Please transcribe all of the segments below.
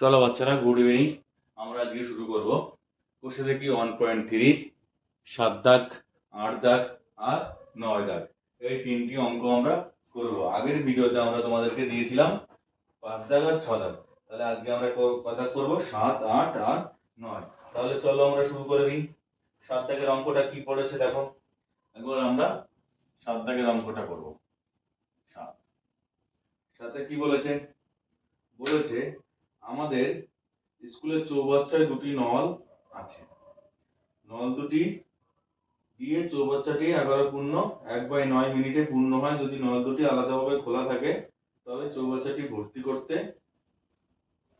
চলো বাচ্চারা good evening আমরা আজকে শুরু করব। কোষে দেখি ওয়ান পয়েন্ট থ্রি সাত দাগ, আট দাগ আর নয় দাগ। এই তিনটি অঙ্ক আমরা করব। আগের ভিডিওতে আমরা তোমাদেরকে দিয়েছিলাম পাঁচ দাগ আর ছ দাগ। তাহলে আজকে আমরা কথা করব সাত, আট আর নয়। তাহলে চলো আমরা শুরু করে দিই। সাত দাগের অঙ্কটা কি পড়েছে দেখো। একবার আমরা সাত দাগের অঙ্কটা করব। সাত। সাথে কি বলেছে? বলেছে আমাদের স্কুলের চৌবাচ্চায় দুটি নল আছে। নল দুটি দিয়ে চৌবাচ্চাটি এগারো পূর্ণ, এক বাই নয় মিনিটে পূর্ণ হয়। যদি নল দুটি আলাদাভাবে খোলা থাকে, তবে চৌবাচ্চাটি ভর্তি করতে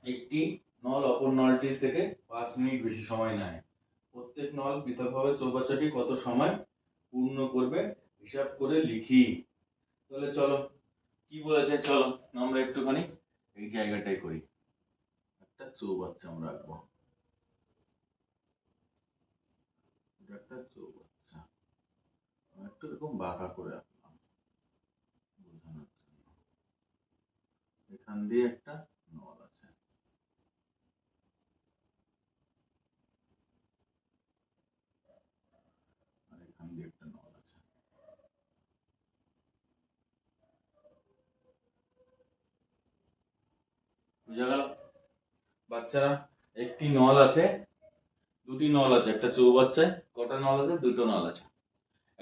একটি নল অপর নলটির থেকে পাঁচ মিনিট বেশি সময় নেয়। প্রত্যেক নল পৃথকভাবে চৌবাচ্চাটি কত সময় পূর্ণ করবে হিসাব করে লিখি। তাহলে চলো, কি বলেছে? চলো, আমরা একটুখানি এই জায়গাটাই করি। একটা চৌবাচ্চা আমরা রাখব। এটা একটা চৌবাচ্চা। একটু এরকম বাঁকা করে রাখলাম। বোঝানোর জন্য। এখান দিয়ে একটা নল আছে। এখান দিয়ে একটা নল আছে। বুঝা গেল? বাচ্চারা, একটি নল আছে, দুটি নল আছে, একটা চৌবাচ্চায় কটা নল আছে, দুটো নল আছে।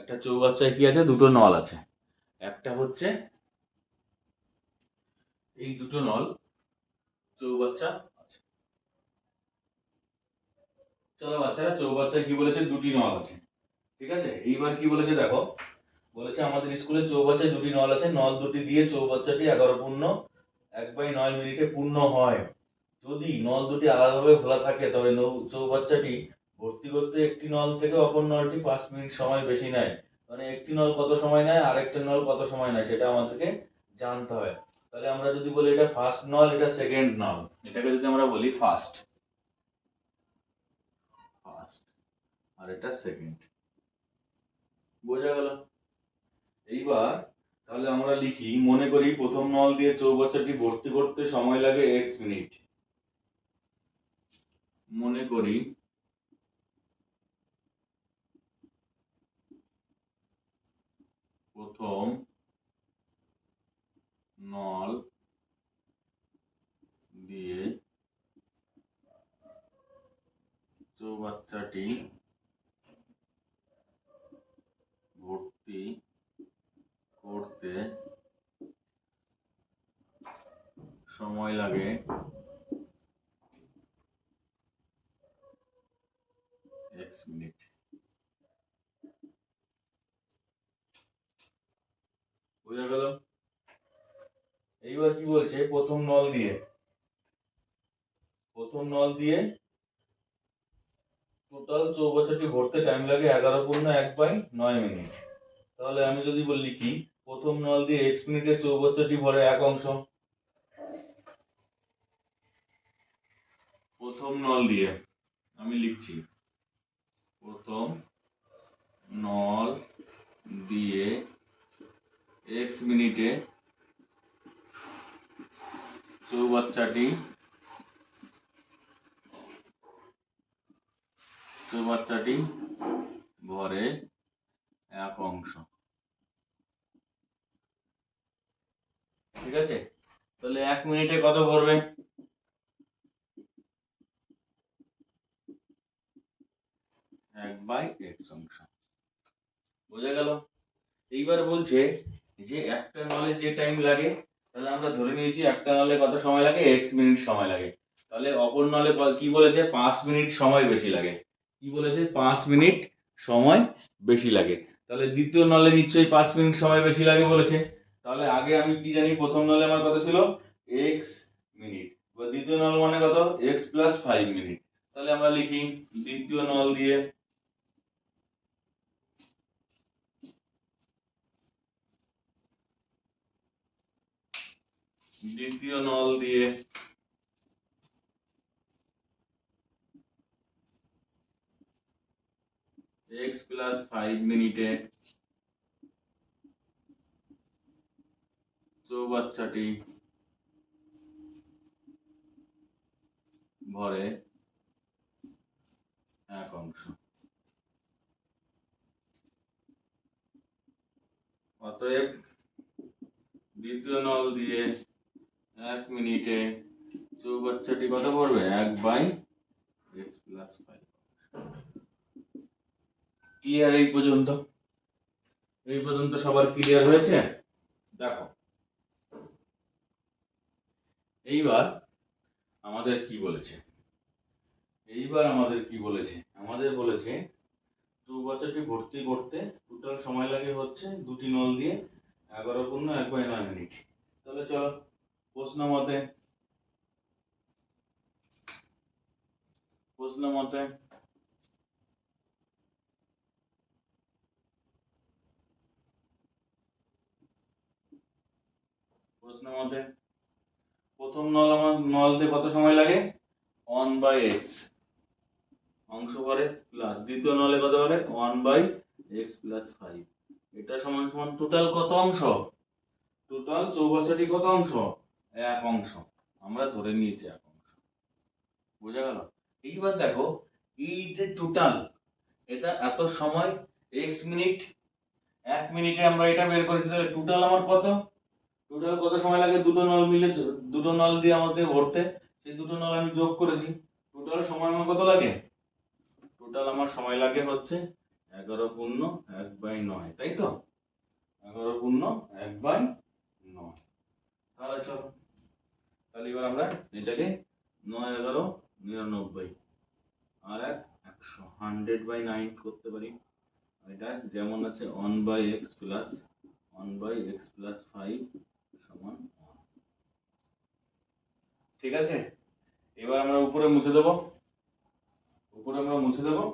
একটা চৌবাচ্চায় কি আছে, দুটো নল আছে। একটা হচ্ছে এই দুটো নল, চৌবাচ্চা আছে। চলো বাচ্চারা, চৌবাচ্চায় কি বলেছে, দুটি নল আছে। ঠিক আছে? এইবার কি বলেছে দেখো। বলেছে আমাদের স্কুলে চৌবাচ্চায় দুটি নল আছে, নল দুটি দিয়ে চৌবাচ্চাটি এগারো পূর্ণ, এক বাই নয় মিনিটে পূর্ণ হয়। যদি নল দুটি আলাদাভাবে খোলা থাকে, তবে নৌ- চৌবাচ্চাটি ভর্তি করতে একটি নল থেকে অপর নলটি পাঁচ মিনিট সময় বেশি নেয়। মানে একটি নল কত সময় নেয়, আরেকটা নল কত সময় নেয়, সেটা আমাদেরকে জানতে হয় তাহলে আমরা যদি বলি এটা ফার্স্ট নল, এটা সেকেন্ড নল। এটাকে যদি আমরা বলি ফার্স্ট ফার্স্ট আর এটা সেকেন্ড বোঝা গেল? এইবার তাহলে আমরা লিখি, মনে করি প্রথম নল দিয়ে চৌবাচ্চাটি ভর্তি করতে সময় লাগে এক্স মিনিট। মনে করি। প্রথম নল দিয়ে চৌবাচ্চাটি ভর্তি করতে সময় লাগে এক্স মিনিট বোঝা গেল? এইবার কি বলছে? প্রথম নল দিয়ে। প্রথম নল দিয়ে টোটাল চৌবাচ্চাটি ভরতে টাইম লাগে এগারো পূর্ণ এক বাই নয় মিনিট। তাহলে আমি যদি বলি কি প্রথম নল দিয়ে এক্স মিনিটে চৌবাচ্চাটি ভরে এক অংশ। প্রথম নল দিয়ে আমি লিখছি, প্রথম নল দিয়ে এক্স মিনিটে চৌবাচ্চাটি চৌবাচ্চাটি ভরে এক অংশ। ঠিক আছে? তাহলে এক মিনিটে কত ভরবে? এক বাই এক্স অংশ। বোঝা গেল? এইবার বলছে যে একটা নলে যে টাইম লাগে, তাহলে আমরা ধরে নিয়েছি একটা নলে কত সময় লাগে? এক্স মিনিট সময় লাগে। তাহলে অপর নলে কি বলেছে? পাঁচ মিনিট সময় বেশি লাগে। কি বলেছে? পাঁচ মিনিট সময় বেশি লাগে। তাহলে দ্বিতীয় নলে নিশ্চয়ই পাঁচ মিনিট সময় বেশি লাগে বলেছে। তাহলে আগে আমি কি জানি প্রথম নলে আমার কত ছিল? এক্স মিনিট বা দ্বিতীয় নল মানে কত? এক্স প্লাস ফাইভ মিনিট তাহলে আমরা লিখি দ্বিতীয় নল দিয়ে দ্বিতীয় নল দিয়ে এক্স প্লাস ফাইভ মিনিটে চৌবাচ্চাটি ভরে এক অংশ। অতএব দ্বিতীয় নল দিয়ে এক মিনিটে চৌবাচ্চাটি কত পড়বে এক by x plus five clear এই পর্যন্ত? এই পর্যন্ত সবার ক্লিয়ার হয়েছে? দেখো। এইবার আমাদের কি বলেছে? এইবার আমাদের কি বলেছে? আমাদের বলেছে চৌবাচ্চাটি ভর্তি করতে টোটাল সময় লাগে হচ্ছে দুটি নল দিয়ে এগারো পূর্ণ এক বাই নয় মিনিট। তাহলে চলো প্রশ্ন মতে প্রশ্ন মতে প্রশ্ন মতে, প্রথম নল আমার নল দিয়ে কত সময় লাগে? ওয়ান বাই এক্স অংশ করে প্লাস দ্বিতীয় নলে কত করে one by x plus five এটা সমান সমান টোটাল কত অংশ? টোটাল চৌবাচ্চাটি কত অংশ? এক অংশ। আমরা ধরে নিয়েছি এক অংশ। বোঝা গেল? এইবার দেখো, এই যে টোটাল এটা এত সময় এক্স মিনিট এক মিনিটে আমরা এটা বের করেছি, তাহলে টোটাল আমার কত? টোটাল কত সময় লাগে দুটো নল মিলে দুটো নল দিয়ে আমাকে ভরতে? সেই দুটো নল আমি যোগ করেছি। টোটাল সময় আমার কত লাগে? টোটাল আমার সময় লাগে হচ্ছে এগারো পূর্ণ এক বাই নয়, তাই তো? এগারো পূর্ণ এক বাই নয়। তাহলে চলো। তাহলে এবার আমরা এটাকে নয় এগারো নিরানব্বই। আর এক একশো হান্ড্রেড বাই নাইন করতে পারি। এটা যেমন আছে one by x plus one by x plus five সমান। ঠিক আছে? এবার আমরা উপরে মুছে দেবো। উপরে আমরা মুছে দেবো।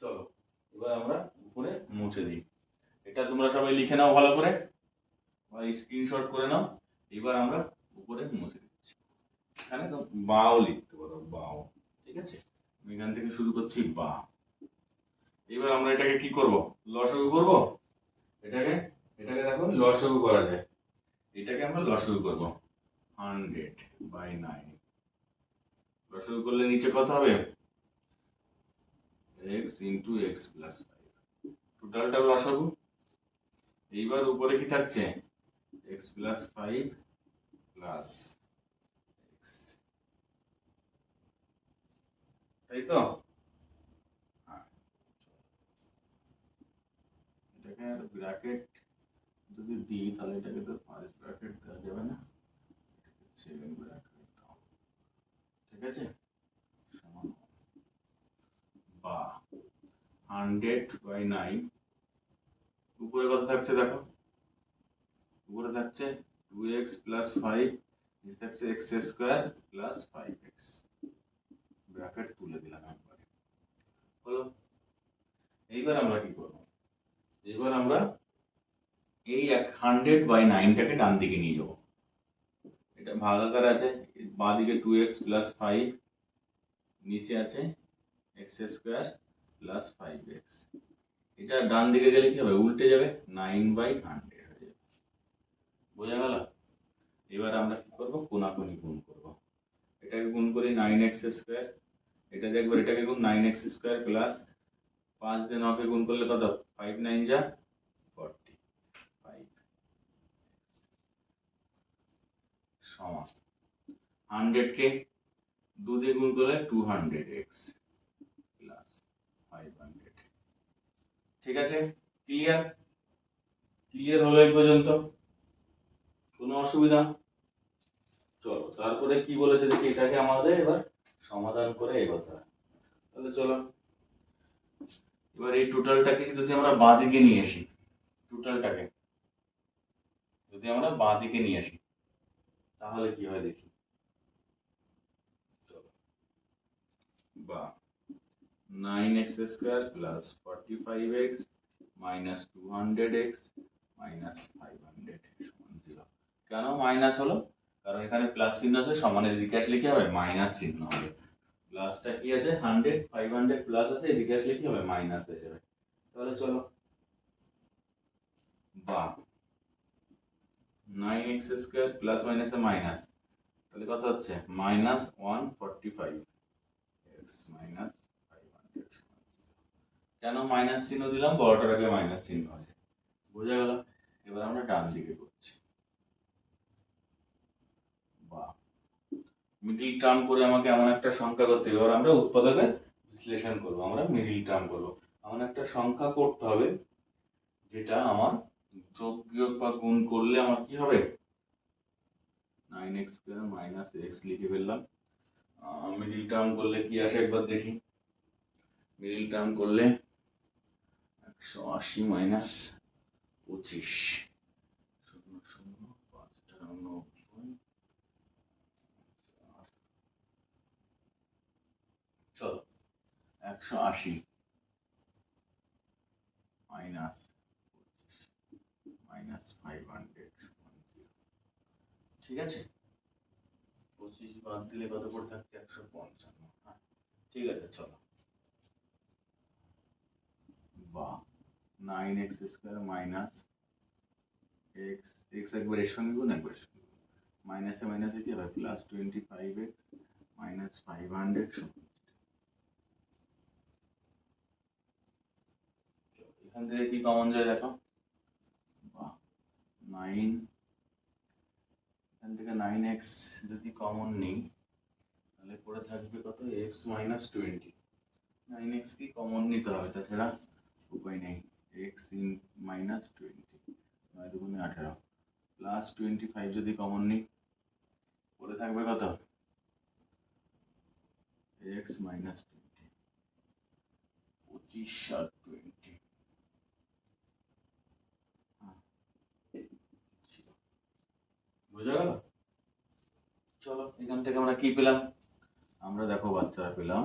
চলো, এবার আমরা উপরে মুছে দিই। এটা তোমরা সবাই লিখে নাও ভালো করে। বা স্ক্রিনশট করে নাও। এবার আমরা উপরে মুছে দিচ্ছি এখানে তো বাও লিখতে পারো, বাও, ঠিক আছে? আমি এখান থেকে শুরু করছি বা। এবার আমরা এটাকে কি করব? লসগু করব? এটাকে এটাকে দেখো, লসগু করা যায়। এটাকে আমরা লসগু করব। Hundred by nine. লসগু করলে নিচে কত হবে? X into x plus five টোটালটা লসাগু। এইবার উপরে কি থাকছে? X plus five plus x তাই তো হ্যাঁ। এটাকে ব্র্যাকেট যদি দিই, তাহলে এটাকে তো ফার্স্ট ব্র্যাকেট দেওয়া যাবে না। সেকেন্ড ব্র্যাকেট ঠিক আছে? বা হান্ড্রেড বাই নাইন উপরে কত থাকছে দেখো? উপরে থাকছে টু এক্স প্লাস ফাইভ থাকছে x square plus five x bracket তুলে দিলাম একবারে। হলো এইবার আমরা কি করব? এবার আমরা এই এক হান্ড্রেড বাই নাইনটাকে ডান দিকে নিয়ে যাব। এটা ভাগাকার আছে, বাঁ দিকে টু এক্স প্লাস ফাইভ নিচে আছে x square plus five x এটা ডান দিকে গেলে কি হবে? উল্টে যাবে নাইন বাই হান্ড্রেড হয়ে যাবে। বোঝা গেল? এবার আমরা কি করব? কোনাকুনি গুণ করব। এটাকে গুণ করি নাইন এক্স স্কোয়ার এটা দেখব এটাকে গুণ নাইন এক্স স্কোয়ার প্লাস পাঁচ দিয়ে নকে গুণ করলে কত? ফাইভ নাইন যা ফর্টি ফাইভ সমান। হান্ড্রেডকে দু দিয়ে গুণ করলে two hundred x plus five hundred ঠিক আছে? ক্লিয়ার ক্লিয়ার হলো এই পর্যন্ত। কোনো অসুবিধা? চলো, তারপরে কি বলেছে দেখি, এটাকে আমাদের এবার সমাধান করে এগোতে হয়। তাহলে চলো। এবার এই টোটালটাকে যদি আমরা বাঁ দিকে নিয়ে আসি টোটালটাকে যদি আমরা বাঁ দিকে নিয়ে আসি, তাহলে কি হয় দেখি? বা nine x square plus forty five x minus two hundred x minus five hundred কেন মাইনাস হলো? কারণ এখানে প্লাস চিহ্ন আছে, সমানের দিকে আসলে কি হবে? মাইনাস চিহ্ন হবে। প্লাসটা কি আছে? হান্ড্রেড ফাইভ হান্ড্রেড প্লাস আছে, এদিকে আসলে কি হবে? মাইনাস হয়ে যাবে। তাহলে চলো। বা নাইন এক্স স্কোয়ার প্লাস মাইনাসে মাইনাস তাহলে কথা হচ্ছে minus one forty five x minus কেন মাইনাস চিহ্ন দিলাম? বড়টার আগে মাইনাস চিহ্ন আছে। বোঝা গেল? এবার আমরা ডান দিকে করছি। মিডিল টার্ম করে আমাকে এমন একটা সংখ্যা করতে হবে। এবার আমরা উৎপাদকে বিশ্লেষণ করব, আমরা মিডিল টার্ম করব। এমন একটা সংখ্যা করতে হবে যেটা আমার যোগ বিয়োগ বা গুণ করলে আমার কি হবে? নাইন এক্স মাইনাস এক্স লিখে ফেললাম। মিডিল টার্ম করলে কি আসে একবার দেখি। মিডিল টার্ম করলে একশো আশি মাইনাস পঁচিশ। একশো আশি। মাইনাস মাইনাস ফাইভ হান্ড্রেড ঠিক আছে? পঁচিশ বাদ দিলে কত করে থাকছে? একশো পঞ্চান্ন। হ্যাঁ ঠিক আছে, চলো। বা nine x square minus x x একবার এর সঙ্গে গুণ। একবার সঙ্গে মাইনাসে মাইনাসে কি হবে? Plus twenty five x minus five hundred এখান থেকে কি কমন যায় দেখো? নাইন এখান থেকে নাইন এক্স যদি কমন নেই, তাহলে পড়ে থাকবে কত? X minus twenty nine x কি কমন নিতে হবে? তাছাড়া উপায় নেই। এক্স ইন মাইনাস টোয়েন্টি নয় দুগুণে আঠেরো। প্লাস টোয়েন্টি ফাইভ যদি কমন নিই, পড়ে থাকবে কত? এক্স মাইনাস টোয়েন্টি পঁচিশ আর টোয়েন্টি বোঝা গেল? চলো, এখান থেকে আমরা কি পেলাম? আমরা দেখো বাচ্চারা পেলাম।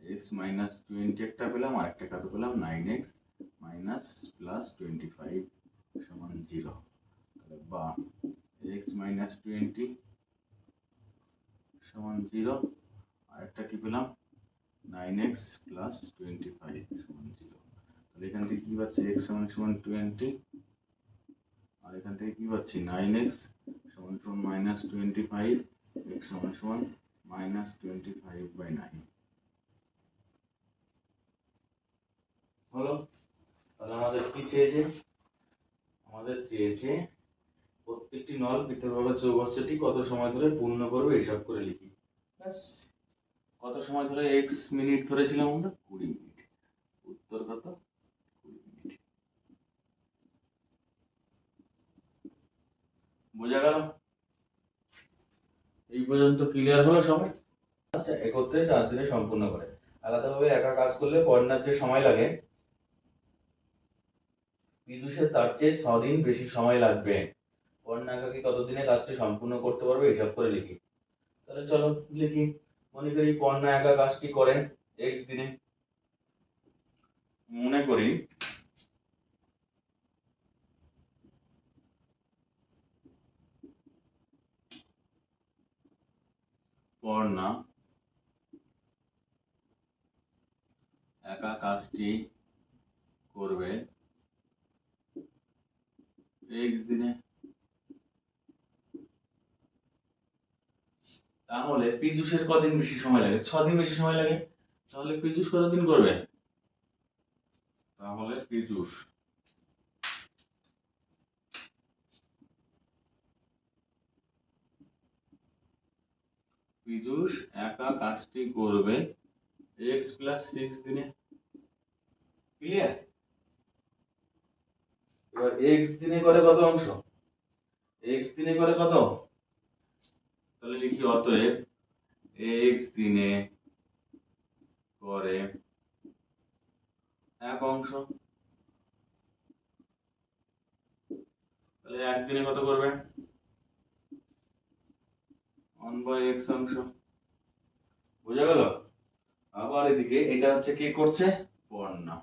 এক্স মাইনাস টোয়েন্টি একটা পেলাম, আর একটা কত পেলাম? Nine x minus plus twenty five সমান জিরো তাহলে বা এক্স মাইনাস টোয়েন্টি সমান জিরো আর একটা কি পেলাম? Nine x plus twenty five সমান জিরো তাহলে এখান থেকে কি পাচ্ছি? এক্স সমান সমান টোয়েন্টি আর এখান থেকে কি পাচ্ছি? নাইন এক্স সমান সমান মাইনাস টোয়েন্টি ফাইভ এক্স সমান সমান minus twenty five by nine হলো, তাহলে আমাদের কি চেয়েছে? আমাদের চেয়েছে প্রত্যেকটি নল পৃথকভাবে চৌবাচ্চাটি কত সময় ধরে পূর্ণ করবে হিসাব করে লিখি। ব্যাস, কত সময় ধরে এক্স মিনিট ধরেছিলাম আমরা? কুড়ি মিনিট। উত্তর কত কুড়ি মিনিট বোঝা গেল? এই পর্যন্ত ক্লিয়ার হলো সবাই? আচ্ছা একত্রে চার দিনে সম্পূর্ণ করে। আলাদাভাবে একা কাজ করলে পড়নার যে সময় লাগে পীযুষের তার চেয়ে ছদিন বেশি সময় লাগবে। পড়না একাকে কতদিনে কাজটি সম্পূর্ণ করতে পারবে, হিসাব করে লিখি। তাহলে চলো, লিখি। মনে করি পড়না একা কাজটি করেন এক্স দিনে। মনে করি পড়না একা কাজটি করবে। এক্স দিনে। তাহলে পীযুষের কদিন বেশি সময় লাগে? ছ দিন বেশি সময় লাগে? তাহলে পীযুষ কতদিন করবে? তাহলে পীযুষ। পীযুষ একা কাজটি করবে। এক্স প্লাস সিক্স দিনে। ক্লিয়ার এবার এক্স দিনে করে কত অংশ? এক্স দিনে করে কত? তাহলে লিখি অতএব এক্স দিনে করে এক অংশ। তাহলে একদিনে কত করবে? ওয়ান বাই এক্স অংশ। বোঝা গেল? আবার এদিকে, এটা হচ্ছে কে করছে? পর্ণা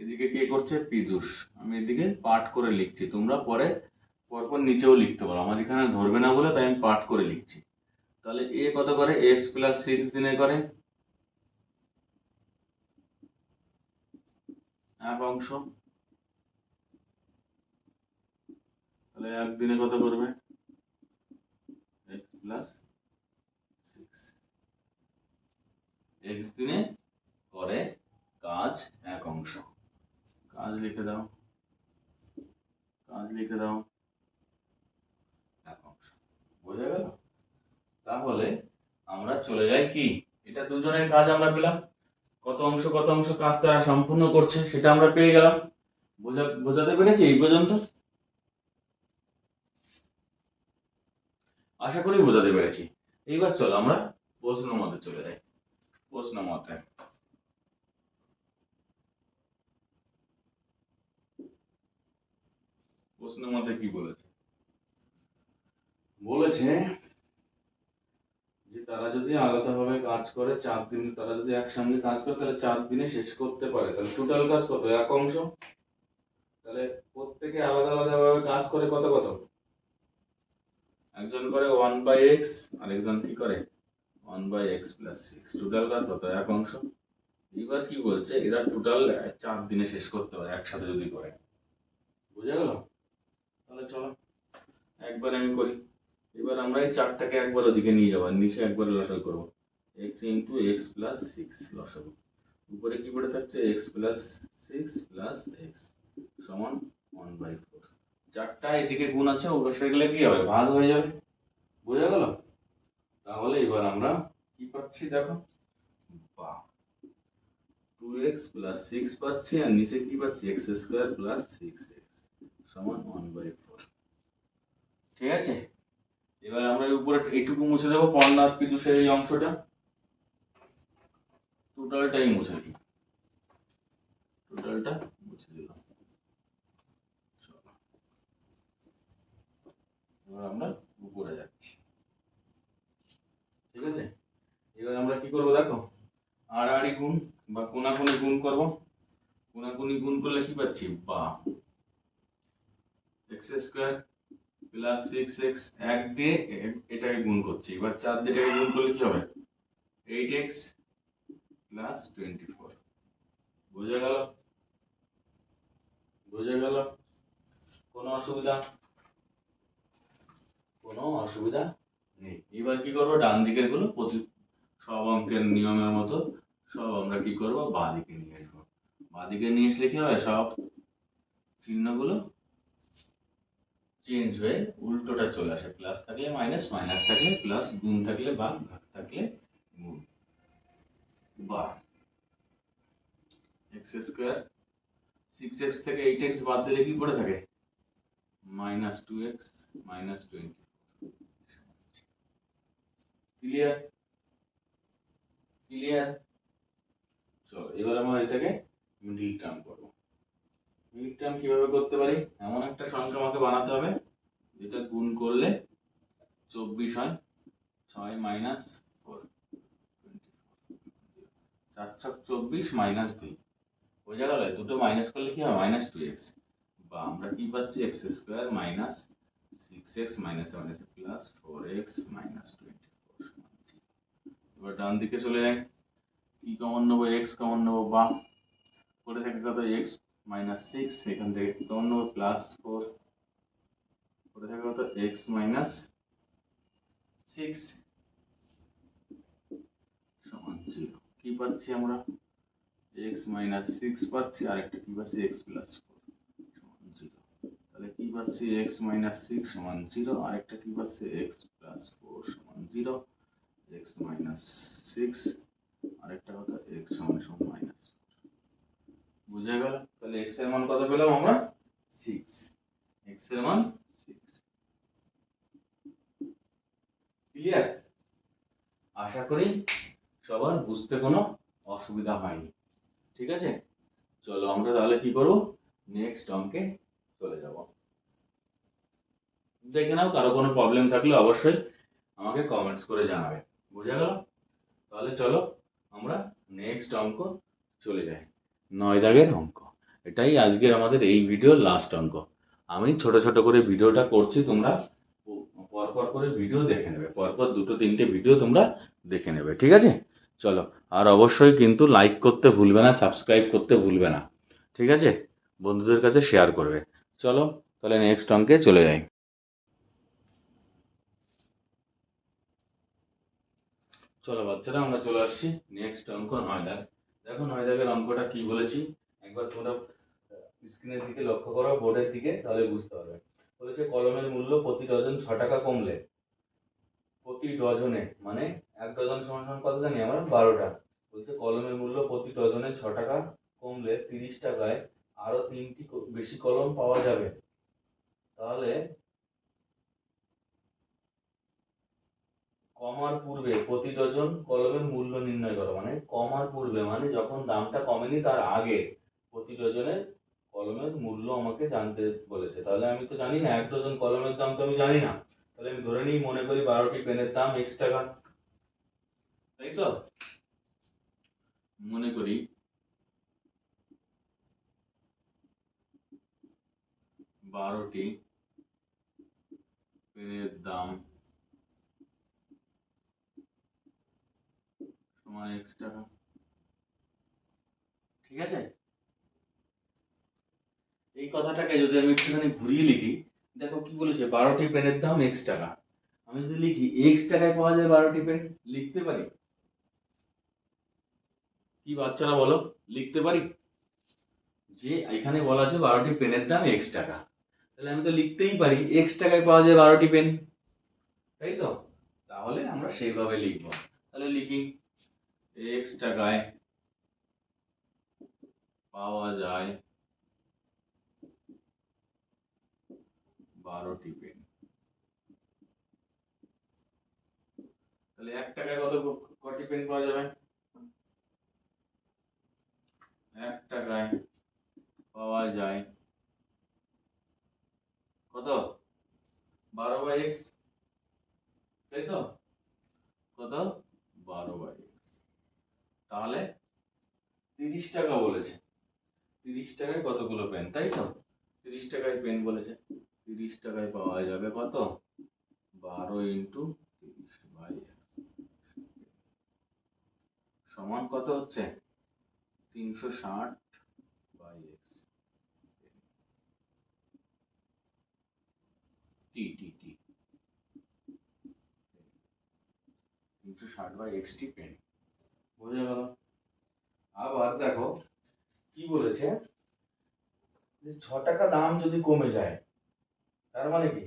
এদিকে কে করছে? পীযুষ। আমি এদিকে পাঠ করে লিখছি। তোমরা পরে, পরপর নিচেও লিখতে পারো। আমার এখানে ধরবে না বলে, তাই আমি পাঠ করে লিখছি। তাহলে এ কত করে? এক্স প্লাস সিক্স দিনে করে। এক অংশ। তাহলে একদিনে কত করবে? প্লাস সিক্স এক্স দিনে করে কাজ এক অংশ। কাজ লিখে দাও। পাঁচ লিখে দাও। এক অংশ। বোঝা গেল? তাহলে আমরা চলে যাই কি? এটা দুজনের কাজ আমরা পেলাম। কত অংশ কত অংশ কাজ তারা সম্পূর্ণ করছে সেটা আমরা পেয়ে গেলাম। বোঝা, বোঝাতে পেরেছি এই পর্যন্ত? আশা করি বোঝাতে পেরেছি। এইবার চলো, আমরা প্রশ্ন মতে চলে যাই। প্রশ্ন মতে। প্রশ্ন মতে কি বলেছে? বলেছে যে তারা যদি আলাদাভাবে কাজ করে, চার দিন তারা যদি একসঙ্গে কাজ করে, তাহলে চার দিনে শেষ করতে পারে। তাহলে টোটাল কাজ কত? এক অংশ? তাহলে প্রত্যেকে আলাদা আলাদা ভাবে কাজ করে কত কত? একজন করে ওয়ান বাই এক্স আর একজন কি করে? One by x plus six total কাজ কত? এক অংশ। এবার কি বলছে? এরা টোটাল চার দিনে শেষ করতে পারে, একসাথে যদি করে। বুঝা গেল? তাহলে চলো, একবার আমি করি। এবার আমরা এই চারটাকে একবার ওদিকে নিয়ে যাব, নিচে একবার লসাগু করব। X into x plus six লসাগু। উপরে কি পড়ে থাকছে? X plus six plus x সমান ওয়ান বাই ফোর চারটা এদিকে গুণ আছে ওপরে গেলে কি হবে? ভাগ হয়ে যাবে। বোঝা গেল? তাহলে এবার আমরা কি পাচ্ছি দেখো? বা টু এক্স প্লাস সিক্স পাচ্ছি, আর নিচে কি পাচ্ছি? X square plus six x সমান ওয়ান বাই ফোর ঠিক আছে? এবার আমরা উপরে এইটুকু মুছে দেবো কর্নার পিদুষের এই অংশটা। টোটালটাই মুছে দিই টোটালটা মুছে দিলাম চলো। এবার আমরা উপরে যাচ্ছি। ঠিক আছে? এবার আমরা কি করব দেখো? আড়াআড়ি গুণ বা কোনাকুনি গুণ করব। কোনাকুনি গুণ করলে কি পাচ্ছি? বা। X square plus six x এক দিয়ে এটাকে গুণ করছি। এবার চার দিয়ে এটাকে গুণ করলে কি হবে? Eight x plus twenty four বোঝা গেল? বোঝা গেল? কোনো অসুবিধা? কোনো অসুবিধা নেই। এবার কি করব? ডান দিকেরগুলো প্রতি সব অঙ্কের নিয়মের মতো সব আমরা কি করব? বাঁ দিকে নিয়ে আসব। বাঁ দিকে নিয়ে আসলে কি হবে? সব চিহ্নগুলো চেঞ্জ হয়ে উল্টোটা চলে আসে। প্লাস থাকলে মাইনাস মাইনাস থাকলে প্লাস গুণ থাকলে বা, ভাগ থাকলে গুণ। বা। এক্স স্কোয়ার সিক্স এক্স থেকে এইট এক্স বাদ দিলে কি পড়ে থাকে? Minus two x minus twenty clear clear চলো এবার আমরা এটাকে মিডিল টার্ম করব। মিড টার্ম কীভাবে করতে পারি? এমন একটা সংখ্যা আমাকে বানাতে হবে, যেটা গুণ করলে চব্বিশ হয়, ছয় মাইনাস ফোর চার ছক চব্বিশ মাইনাস দুই। বোঝা গেল দুটো মাইনাস করলে কি হয়? মাইনাস টু এক্স বা আমরা কি পাচ্ছি? X square minus six x minus minus plus four x minus twenty এবার ডান দিকে চলে যাই। কি কমন নেব এক্স কমন নেব, বা করে থাকে কত এক্স মাইনাস সিক্স এখান থেকে কি কমন নেব প্লাস ফোর করে থাকে কত এক্স মাইনাস সিক্স সমান জিরো কি পাচ্ছি আমরা? এক্স মাইনাস সিক্স পাচ্ছি আর একটা কি পাচ্ছি? এক্স প্লাস ফোর সমান জিরো তাহলে কি পাচ্ছি? এক্স মাইনাস সিক্স সমান জিরো আর একটা কি পাচ্ছি? এক্স প্লাস ফোর সমান জিরো এক্স মাইনাস সিক্স, আরেকটা কথা, এক্স সমান সমান মাইনাস বুঝা গেল? তাহলে এক্সের মান কত পেলাম আমরা? সিক্স। এক্সের মান সিক্স। ক্লিয়ার আশা করি সবার বুঝতে কোনো অসুবিধা হয়নি। ঠিক আছে? চলো আমরা তাহলে কি করব? নেক্সট অঙ্কে চলে যাব। দেখে নাও কারও কোনো প্রবলেম থাকলে অবশ্যই আমাকে কমেন্টস করে জানাবে। বুঝা গেল? তাহলে চলো আমরা নেক্সট অঙ্ক চলে যাই। নয় দাগের অঙ্ক। এটাই আজকের আমাদের এই ভিডিওর লাস্ট অঙ্ক। আমি ছোট ছোট করে ভিডিওটা করছি, তোমরা পরপর করে ভিডিও দেখে নেবে। পরপর দুটো তিনটে ভিডিও তোমরা দেখে নেবে, ঠিক আছে? চলো, আর অবশ্যই কিন্তু লাইক করতে ভুলবে না সাবস্ক্রাইব করতে ভুলবে না, ঠিক আছে? বন্ধুদের কাছে শেয়ার করবে। চলো, তাহলে নেক্সট অঙ্কে চলে যাই। চলো বাচ্চারা, আমরা চলে আসছি। নেক্সট অঙ্ক নয় দাগ দেখো নয় দাগের অঙ্কটা কি বলেছি? একবার তোমরা স্ক্রিনের দিকে লক্ষ্য করো বোর্ডের দিকে, তাহলে বুঝতে পারবে। বলেছে কলমের মূল্য প্রতি ডজন ছ টাকা কমলে। প্রতি ডজনে মানে এক ডজন সমান সমান কত জানি? আমরা বারোটা বলছে কলমের মূল্য প্রতি ডজনে ছ টাকা কমলে তিরিশ টাকায় আরও তিনটি বেশি কলম পাওয়া যাবে। তাহলে কমার পূর্বে প্রতি ডজন কলমের মূল্য নির্ণয় করো। মানে কমার পূর্বে মানে যখন দামটা কমেনি তার আগে প্রতি ডজনের কলমের মূল্য আমাকে জানতে বলেছে। তাহলে আমি তো জানি না, এক ডজন কলমের দাম তো আমি জানি না। তাহলে আমি ধরে নিই, মনে করি বারোটি পেনের দাম এক্স টাকা তাই তো? মনে করি। বারোটি পেনের দাম সমান এক্স টাকা ঠিক আছে? এই কথাটাকে যদি আমি একটুখানি ঘুরিয়ে লিখি, দেখো কি বলেছে, বারোটি পেনের দাম এক্স টাকা। আমি যদি লিখি এক্স টাকায় পাওয়া যায় বারোটি পেন, লিখতে পারি? কি বাচ্চারা বলো, লিখতে পারি? যে এখানে বলা আছে বারোটি পেনের দাম এক্স টাকা। তাহলে আমি তো লিখতেই পারি এক্স টাকায় পাওয়া যায় বারোটি পেন। তাই তো? তাহলে আমরা সেইভাবে লিখব। তাহলে লিখি। এক্স টাকায় পাওয়া যায় বারোটি পেন তাহলে এক টাকায় কত কটি পেন পাওয়া যাবে? এক টাকায় পাওয়া যায় কত? বারো বাই এক্স তাই তো? কত? বারো বাই তাহলে তিরিশ টাকা বলেছে। তিরিশ টাকায় কতগুলো পেন তাই তো? তিরিশ টাকায় পেন বলেছে। তিরিশ টাকায় পাওয়া যাবে কত? বারো ইন্টু তিরিশ বাই সমান কত হচ্ছে? তিনশো ষাট বাই এক্স টি টি টি। তিনশো ষাট বাই এক্স টি পেন বোঝা গেল? আবার দেখো, কি বলেছে? যে ছ টাকা দাম যদি কমে যায়, তার মানে কি?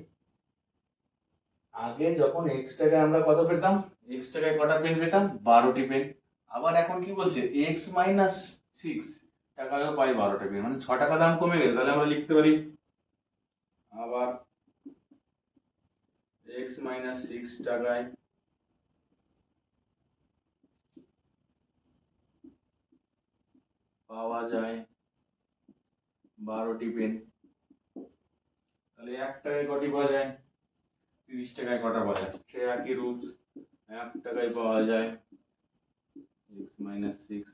আগে যখন এক্স টাকায় আমরা কত পেতাম? এক্স টাকায় কটা পেন পেতাম? বারোটি পেন আবার এখন কি বলছে? এক্স মাইনাস সিক্স টাকায়ও পাই বারোটা পেন মানে ছ টাকা দাম কমে গেছে, তাহলে আমরা লিখতে পারি। আবার এক্স মাইনাস সিক্স টাকায় পাওয়া যায় বারোটি পেন। তাহলে এক টাকায় কটি পাওয়া যায় তিরিশ টাকায় কটা পাওয়া যায় সে একই রুলস এক টাকায় পাওয়া যায় এক্স মাইনাস সিক্স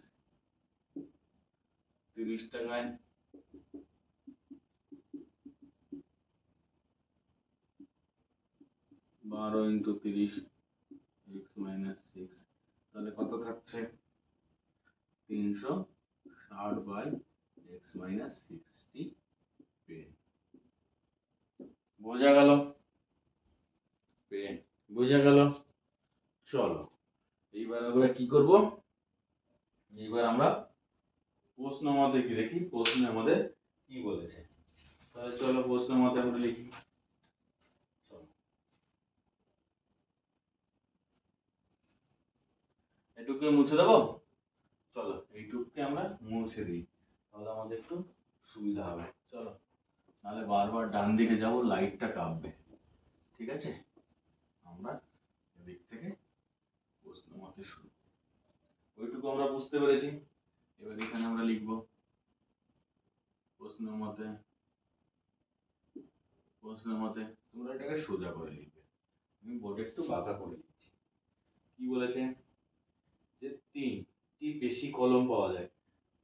তিরিশ টাকায়। বারো ইন্টু তিরিশ এক্স মাইনাস সিক্স তাহলে কত থাকছে? তিনশো ষাট by x minus sixty pen বোঝা গেল? পেন বোঝা গেল? চলো, এইবার আমরা কি করব? এইবার আমরা প্রশ্ন আমাদের কি দেখি? প্রশ্ন আমাদের কি বলেছে? তাহলে চলো প্রশ্ন আমাদের আমরা লিখি। এটুকু মুছে দেবো? চলো এইটুকুকে আমরা মুছে দিই। তাহলে আমাদের একটু সুবিধা হবে। চলো, নাহলে বারবার ডান দিকে যাব, লাইটটা কাঁপবে। ঠিক আছে? আমরা এদিক থেকে প্রশ্ন মতে শুরু। ওইটুকু আমরা বুঝতে পেরেছি। এবার এখানে আমরা লিখব, প্রশ্ন মতে প্রশ্ন মতে তোমরা এটাকে সোজা করে লিখবে। আমি বোর্ডে একটু বাঁকা করে লিখছি কি বলেছে? যে তিনটি বেশি কলম পাওয়া যায়।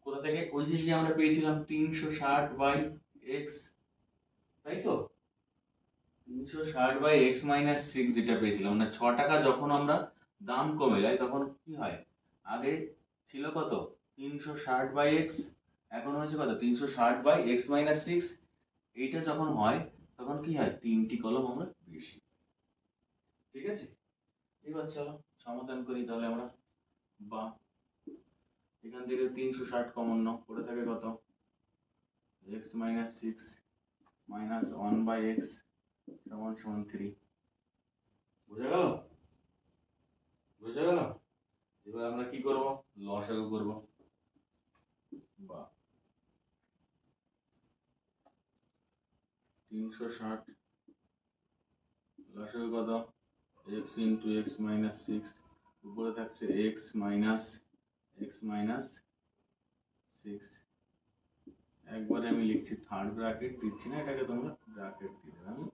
কোথা থেকে? ওই যে আমরা পেয়েছিলাম তিনশো ষাট বাই এক্স, তাই তো? তিনশো ষাট বাই এক্স মাইনাস সিক্স যেটা পেয়েছিলাম। মানে ছ টাকা যখন আমরা দাম কমে যায়, তখন কি হয়? আগে ছিল কত? তিনশো ষাট বাই এক্স, এখন হয়েছে কত? তিনশো ষাট বাই এক্স মাইনাস সিক্স। এইটা যখন হয়, তখন কি হয়? তিনটি কলম আমরা বেশি। ঠিক আছে? এবার চলো, সমাধান করি, তাহলে আমরা বা এখান থেকে তিনশো ষাট কমন নাও পড়ে থাকে কত? X minus six minus one by x সমান সমান থ্রি বুঝা গেল? বুঝা গেল? এবার আমরা কি করব? লসাগু করব। বা তিনশো ষাট। লস লসাগু কত? X into x minus six উপরে থাকছে x minus x minus six একবারে আমি লিখছি থার্ড ব্র্যাকেট দিচ্ছি না, এটাকে তোমরা ব্র্যাকেট দিয়ে দেবে আমি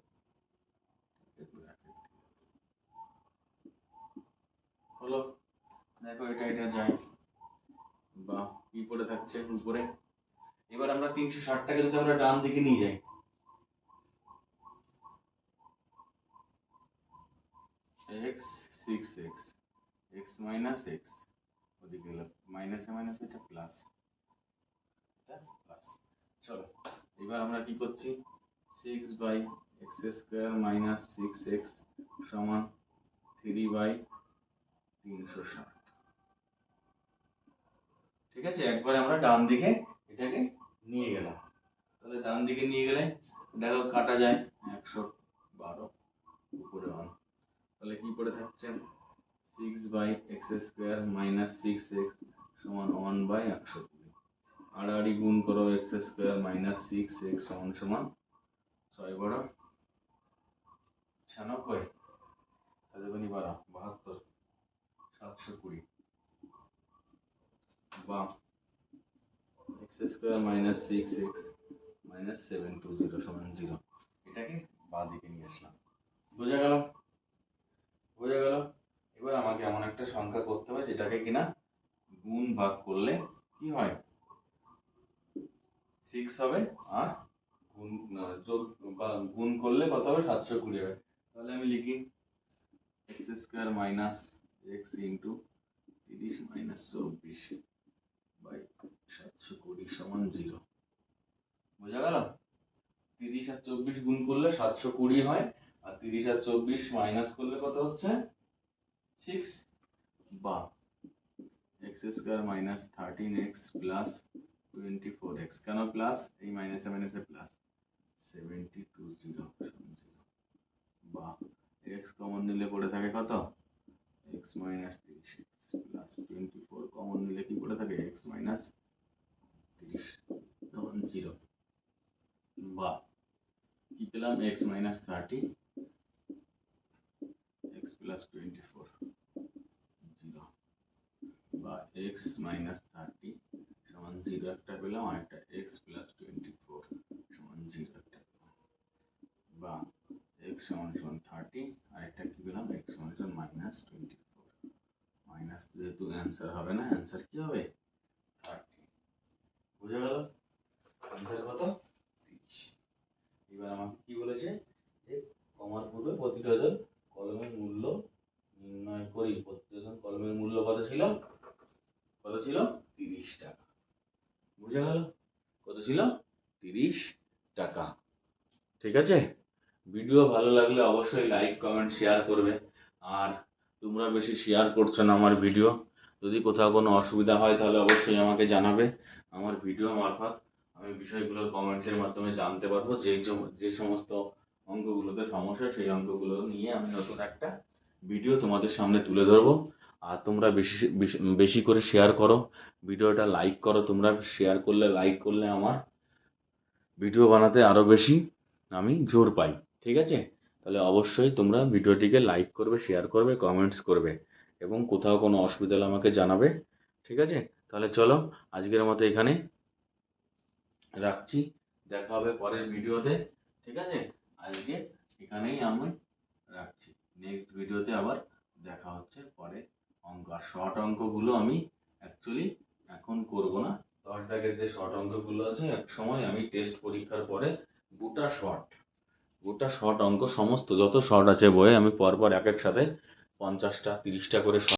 হলো, দেখো এটা এটা যায়। বা কি পড়ে থাকছে উপরে? এবার আমরা তিনশো ষাটটাকে যদি আমরা ডান দিকে নিয়ে যাই। X six x x minus x ওদিকে গেল মাইনাসে মাইনাস এটা প্লাস এটা প্লাস চলো, এবার আমরা কি করছি? Six by x square minus six x সমান থ্রি বাই তিনশো ষাট। ঠিক আছে? একবারে আমরা ডান দিকে এটাকে নিয়ে গেলাম। তাহলে ডান দিকে নিয়ে গেলে, দেখো কাটা যায় একশো বারো, উপরে ওয়ান তাহলে কি পড়ে থাকছে? Six by x square minus six x সমান ওয়ান বাই একশো কুড়ি আড়াআড়ি গুণ করো x square minus six x সমান সমান ছয় বারো। ছিয়ানব্বই। তাহলে বারো, বাহাত্তর, সাতশো কুড়ি। বা x square minus six x minus seven two zero সমান জিরো এটাকে বাঁ দিকে নিয়ে আসলাম। বোঝা গেল বোঝা গেল এবার আমাকে এমন একটা সংখ্যা করতে হবে যেটাকে কিনা গুণ ভাগ করলে কি হয়? সিক্স হবে আর গুণ বা গুণ করলে কত হবে? সাতশো কুড়ি হবে। তাহলে আমি লিখি x square minus x into তিরিশ মাইনাস চব্বিশ বাই সাতশো কুড়ি সমান জিরো বোঝা গেল? তিরিশ আর চব্বিশ গুণ করলে সাতশো কুড়ি হয়, আর তিরিশ আর চব্বিশ মাইনাস করলে কত হচ্ছে? সিক্স বা x square minus thirteen x plus twenty four x কেন প্লাস এই মাইনাসে মাইনাসে plus seventy two zero zero বা এক্স কমন নিলে পড়ে থাকে কত? এক্স মাইনাস তিরিশ x plus twenty four common নিলে কি পড়ে থাকে? এক্স মাইনাস তিরিশ তখন জিরো বা কি পেলাম? X minus thirty x plus twenty four বা এক্স মাইনাস থার্টি সমান জিরো একটা পেলাম, আর একটা এক্স প্লাস টোয়েন্টি ফোর সমান জিরো একটা পেলাম। বা এক্স সমান সমান থার্টি আর একটা কি পেলাম? এক্স সমান সমান মাইনাস টোয়েন্টি ফোর মাইনাস যেহেতু অ্যান্সার হবে না অ্যান্সার কি হবে? থার্টি বুঝে গেল? অ্যান্সার কত? তিরিশ। এবার আমাকে কি বলেছে? যে কমার পূর্বে প্রতি ডজন কলমের মূল্য নির্ণয় করি। প্রতি ডজন কলমের মূল্য কত ছিল? কত ছিল? তিরিশ টাকা। বুঝে গেল? কত ছিল? তিরিশ টাকা। ঠিক আছে? ভিডিও ভালো লাগলে অবশ্যই লাইক কমেন্ট শেয়ার করবে। আর তোমরা বেশি শেয়ার করছ না আমার ভিডিও। যদি কোথাও কোনো অসুবিধা হয় তাহলে অবশ্যই আমাকে জানাবে আমার ভিডিও মারফত। আমি বিষয়গুলো কমেন্টসের মাধ্যমে জানতে পারব। যে যে- সমস্ত অঙ্কগুলোতে সমস্যা, সেই অঙ্কগুলো নিয়ে আমি নতুন একটা ভিডিও তোমাদের সামনে তুলে ধরবো। আর তোমরা বেশি বেশি- করে শেয়ার করো। ভিডিওটা লাইক করো। তোমরা শেয়ার করলে লাইক করলে আমার ভিডিও বানাতে আরও বেশি আমি জোর পাই। ঠিক আছে? তাহলে অবশ্যই তোমরা ভিডিওটিকে লাইক করবে শেয়ার করবে কমেন্টস করবে এবং কোথাও কোনো অসুবিধা হলে আমাকে জানাবে। ঠিক আছে? তাহলে চলো, আজকের মতো এখানে রাখছি। দেখা হবে পরের ভিডিওতে। ঠিক আছে? আজকে এখানেই আমি রাখছি। নেক্সট ভিডিওতে আবার দেখা হচ্ছে পরে। অঙ্ক। আর শর্ট অঙ্কগুলো আমি অ্যাকচুয়ালি এখন করব না। দশ দাগের যে শর্ট অঙ্কগুলো আছে, এক সময় আমি টেস্ট পরীক্ষার পরে গোটা শর্ট গোটা শর্ট অঙ্ক, সমস্ত যত শর্ট আছে বইয়ে আমি পরপর এক এক সাথে পঞ্চাশটা, তিরিশটা করে